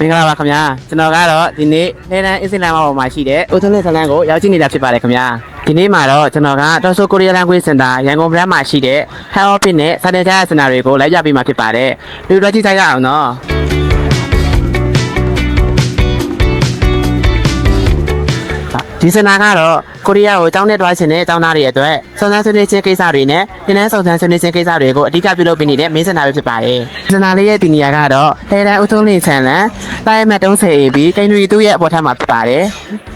မင်္ဂလာပါခင်ဗျာကျွန်တော်ကတော့ဒီနေ့လေလန်အစ္စလမ်ဘောမှာရှိတဲ့အိုတိုလက်ဇလန်ကိုရောက်ရှိနေတာဖြစ်ပါတယ်ခင်ဗျာဒီနေ့မှာတော့ကျွန်တော်ကတော်ဆိုကိုရီးယားလန်ကွေးစင်တာရန်ကုန်ပြည်မှာရှိတဲ့ Health Office နဲ့စာတင်ကြားစင်တာတွေကိုလိုက်ပြပေးမှာဖြစ်ပါတယ်ဒီလိုကြည့်ကြရအောင်နော် ဒီစင်တာကတော့ကိုရီးယားကိုတောင်းနဲ့တွားရှင်တဲ့အကြောင်းသားတွေအတွက်စုံစမ်းဆွေးနွေးခြင်းကိစ္စတွေနဲ့တင်းနှန်းစုံစမ်းဆွေးနွေးခြင်းကိစ္စတွေကိုအဓိကပြုလုပ်ပေးနေတဲ့မင်းစင်တာပဲဖြစ်ပါတယ်။စင်တာလေးရဲ့ဒီနေရာကတော့လေတန်းဦးထုံးလင်းဆန်လန်တိုင်းမတ်တုံးဆယ်အေပြီးကိန်းရီသူ့ရဲ့အပေါ်ထပ်မှာဖြစ်ပါတယ်။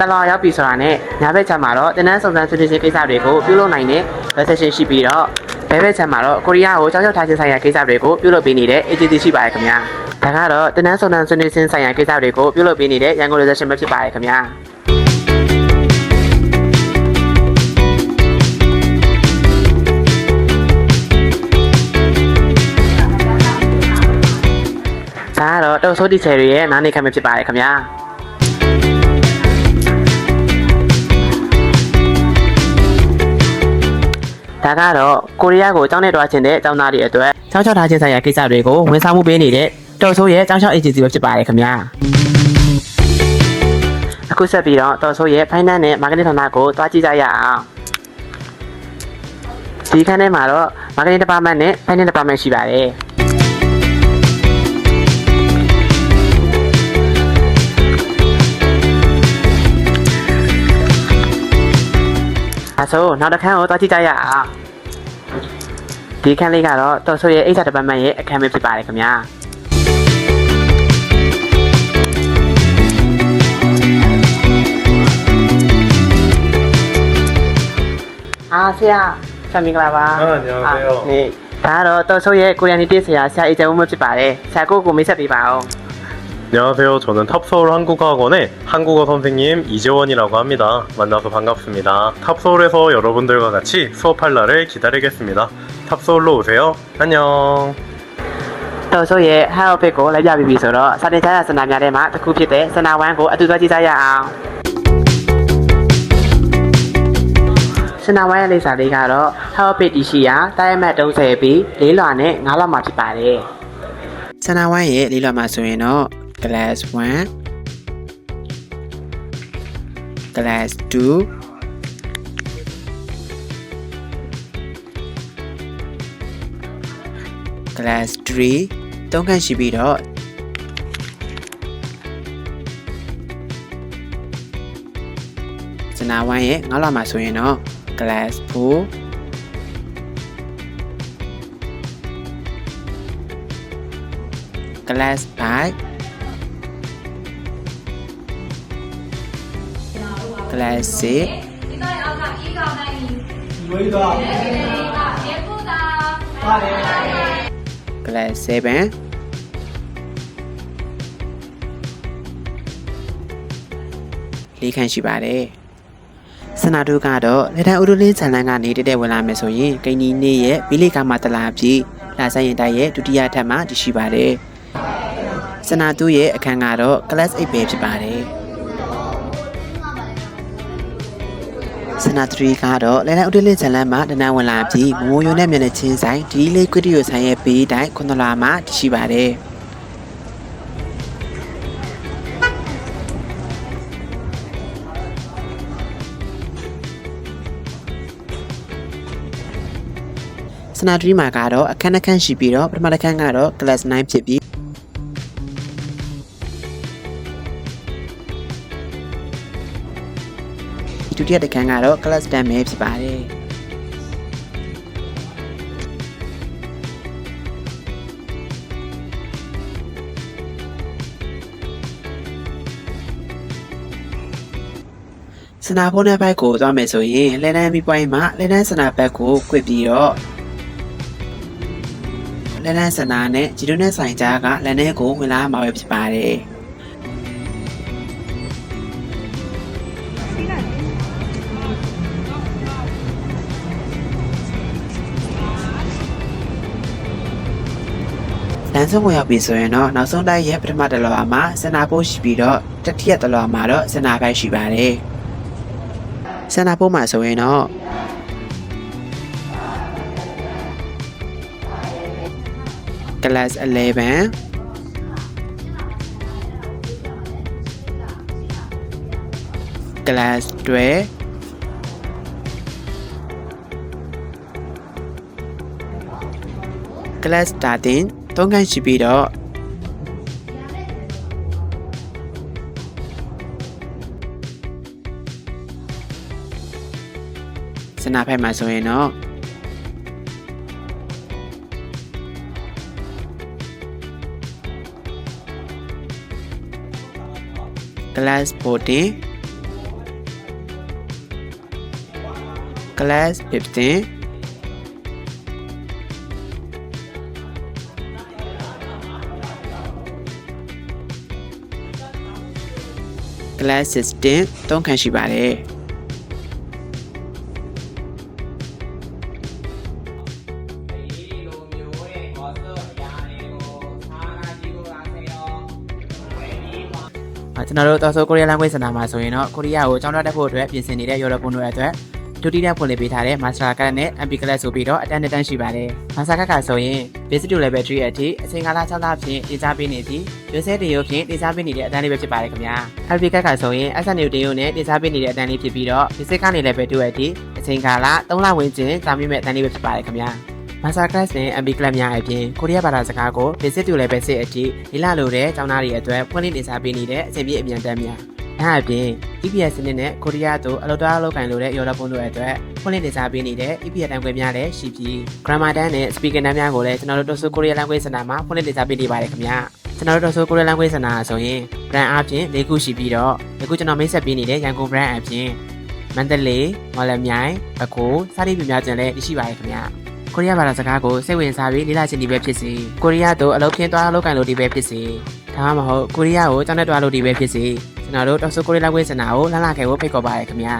တလာရောက်ပြီဆိုတာနဲ့ညာဘက်ချမ်းမှာတော့တင်းနှန်းစုံစမ်းဆွေးနွေးခြင်းကိစ္စတွေကိုပြုလုပ်နိုင်တဲ့ session ရှိပြီးတော့ဘဲဘက်ချမ်းမှာတော့ကိုရီးယားကိုကြောက်ကြောက်ထားခြင်းဆိုင်ရာကိစ္စတွေကိုပြုလုပ်ပေးနေတဲ့ agency ရှိပါတယ်ခင်ဗျာ။ဒါကတော့တင်းနှန်းစုံစမ်းဆွေးနွေးခြင်းဆိုင်ရာကိစ္စတွေကိုပြုလုပ်ပေးနေတဲ့ရန်ကုန် session ပဲဖြစ်ပါတယ်ခင်ဗျာ။ဒါကတော့တောက်ဆိုးတီချယ်တွေရဲ့နားနေခံမှာဖြစ်ပါတယ်ခင်ဗျာ ဒါကတော့ကိုရီးယားကိုကျောင်းနဲ့တွားချင်တဲ့အကြောင်းသားတွေအတွက်ကျောင်းချောက်ထားခြင်းဆိုင်ရာကိစ္စတွေကိုဝန်ဆောင်မှုပေးနေတဲ့တောက်ဆိုးရဲ့ကျောင်းချောက် agency ပဲဖြစ်ပါတယ်ခင်ဗျာအခုဆက်ပြီးတော့တောက်ဆိုးရဲ့ finance နဲ့ marketing ဌာနကိုတွားကြည့်ကြရအောင်ဒီခန်းထဲမှာတော့ marketing department နဲ့ finance department ရှိပါတယ် ဆိုနောက်တစ်ခန်းကိုသွားကြည့်ကြရအောင်ဒီခန်းလေးကတော့တော်ဆိုရဲ့အိတ်ဆက်တပတ်မှန်ရဲ့အခန်းပဲဖြစ်ပါတယ်ခင်ဗျာအားဆရာဆရာမင်္ဂလာပါအာညောင်ပါရောနေဒါကတော့တော်ဆိုရဲ့ကိုရီးယားနီတေးဆရာဆရာအေဂျဝမဖြစ်ပါတယ်ဆရာကိုကိုမိတ်ဆက်ပေးပါအောင် 안녕하세요. 저는 탑서울 한국어학원의 한국어 선생님 이재원이라고 합니다. 만나서 반갑습니다. 탑서울에서 여러분들과 같이 수업할 날을 기다리겠습니다. 탑서울로 오세요. 안녕. တော်ဆိုရဲ့ head office ကိုလိုက်ပြပြီးပြီဆိုတော့စာတင်ကြားရစနာများထဲမှာတစ်ခုဖြစ်တဲ့စနာဝမ်ကိုအတူတူကြည့်ကြရအောင်စနာဝမ်ရဲ့လိပ်စာလေးကတော့ head office တရှိရာတိုင်းမတ်30ပြီး၄လွာနဲ့9လွာမှာဖြစ်ပါတယ်စနာဝမ်ရဲ့၄လွာမှာဆိုရင်တော့ class 1 class 2 class 3တုံးခန့်ရှိပြီးတော့စနာဝိုင်းရဲ့ငေါလာမှာဆိုရင်တော့ class 4 class 5 classic ဝိဒါပါလေ class 7 လေးခန့်ရှိပါတယ်စနာတို့ကတော့လက်ထန်ဥရုလင်းဇန်လန်ကနေတက်တက်ဝင်လာမယ်ဆိုရင်ကိန်းဒီနေ့ရဲ့ဘီလီကာမှာတလာပြီးလာဆိုင်ရင်တိုက်ရဲ့ဒုတိယထပ်မှာတရှိပါတယ်စနာတို့ရဲ့အခန်းကတော့ class 8ပဲဖြစ်ပါတယ် စနာ3ကတော့လက်ထပ်ဥဒလင်းဇန်လန်မှာတနန်းဝင်လာပြီးမမိုးယုံနဲ့မျက်နှာချင်းဆိုင်ဒီလေးကွီတီယိုဆိုင်ရဲ့ဘေးတိုင်းခွန်တလာမှာတရှိပါတယ်စနာဒရီမှာကတော့အခန်းတစ်ခန်းရှိပြီးတော့ပထမတစ်ခန်းကတော့ class 9ဖြစ်ပြီး ဒုတိယတစ်ခန်းကတော့ class 10ပဲဖြစ်ပါတယ်စနာဖုန်းနဲ့ဘက်ကိုသွားမယ်ဆိုရင်လဲနန်းမီပွိုင်းမှာလဲနန်းစနာဘက်ကို꿰ပြီးတော့လက်လန်းစနာနဲ့ဂျီရိုနဲ့ဆိုင်ကြားကလက်ထဲကိုဝင်လာမှာပဲဖြစ်ပါတယ် လမ်းဆုံးဝင်ရောက်ပြီဆိုရင်တော့နောက်ဆုံးတိုင်းရဲ့ပထမတလောမှာစင်နာပိုးရှိပြီးတော့တတိယတလောမှာတော့စင်နာပိုက်ရှိပါတယ်။စင်နာပိုးမှာဆိုရင်တော့ကလပ်11ကလပ်တွဲကလပ်တာတင် ၃ခန်းရှိပြီးတော့စနာဖက်မှာဆိုရင်တော့ကလပ်ပိုတင် class 15 class 16သုံးခန်းရှိပါတယ်အာကျွန်တော်တို့တော်ဆိုကိုရီးယား language center မှာဆိုရင်တော့ကိုရီးယားကိုကျောင်းတက်ဖို့အတွက်ပြင်ဆင်နေတဲ့ရော်ဒပွန်တို့အတွက် ဒုတိယဖွင့်လှစ်ပေးထားတဲ့ Master Card နဲ့ MP Card ဆိုပြီးတော့အတန်းတန်းရှိပါတယ်။ Master Card ကဆိုရင် Basic to Level 3အထိအချိန်ကာလ6လဖြင့်တင်စားပေးနေပြီးရွေးစဲတင်ရုပ်ဖြင့်တင်စားပေးနေတဲ့အတန်းလေးပဲဖြစ်ပါတယ်ခင်ဗျာ။ MP Card ကဆိုရင် SNU တင်ရုပ်နဲ့တင်စားပေးနေတဲ့အတန်းလေးဖြစ်ပြီးတော့ Basic ကနေ Level 2အထိအချိန်ကာလ3လဝန်းကျင်ကြာမြင့်မဲ့အတန်းလေးပဲဖြစ်ပါတယ်ခင်ဗျာ။ Master Class နဲ့ MB Club များအပြင်ကိုရီးယားဘာသာစကားကို Basic to Level 6အထိလေ့လာလိုတဲ့ကျောင်းသားတွေအတွက်ဖွင့်လှစ်တင်စားပေးနေတဲ့အစီအပြေအမြန်တမ်းများ အဲအပြင် EPS စနစ်နဲ့ကိုရီးယားတို့အလုပ်သားအလုပ်ကိုင်လို့တဲ့ရော်ဒပွန်တို့အတွက်ဖွင့်လှစ်တင်ဆက်ပေးနေတဲ့ EPS တန်းခွဲများလည်းရှိပြီး grammar တန်းနဲ့ speaker တန်းများကိုလည်းကျွန်တော်တို့ Tosu Korea Language Center မှာဖွင့်လှစ်တင်ဆက်ပေးနေပါတယ်ခင်ဗျာကျွန်တော်တို့ Tosu Korea Language Center ဆိုရင် brand အပြင်၄ခုရှိပြီးတော့အခုကျွန်တော်မိတ်ဆက်ပေးနေတဲ့ရန်ကုန် brand အပြင်မန္တလေးမော်လမြိုင်ပဲခူးစသဖြင့်များကျန်လည်းရှိပါတယ်ခင်ဗျာကိုရီးယားဘာသာစကားကိုစိတ်ဝင်စားပြီးလေ့လာခြင်းဒီပဲဖြစ်စီကိုရီးယားတို့အလုပ်ဖြင်းသွားအလုပ်ကင်လို့ဒီပဲဖြစ်စီဒါမှမဟုတ်ကိုရီးယားကိုကျောင်းတက်သွားလို့ဒီပဲဖြစ်စီ ကျွန်တော်တို့တော်ဆိုကိုရီးယားဝေးစနာကိုလှမ်းလာခဲ့ဖို့ဖိတ်ခေါ်ပါရခင်ဗျာ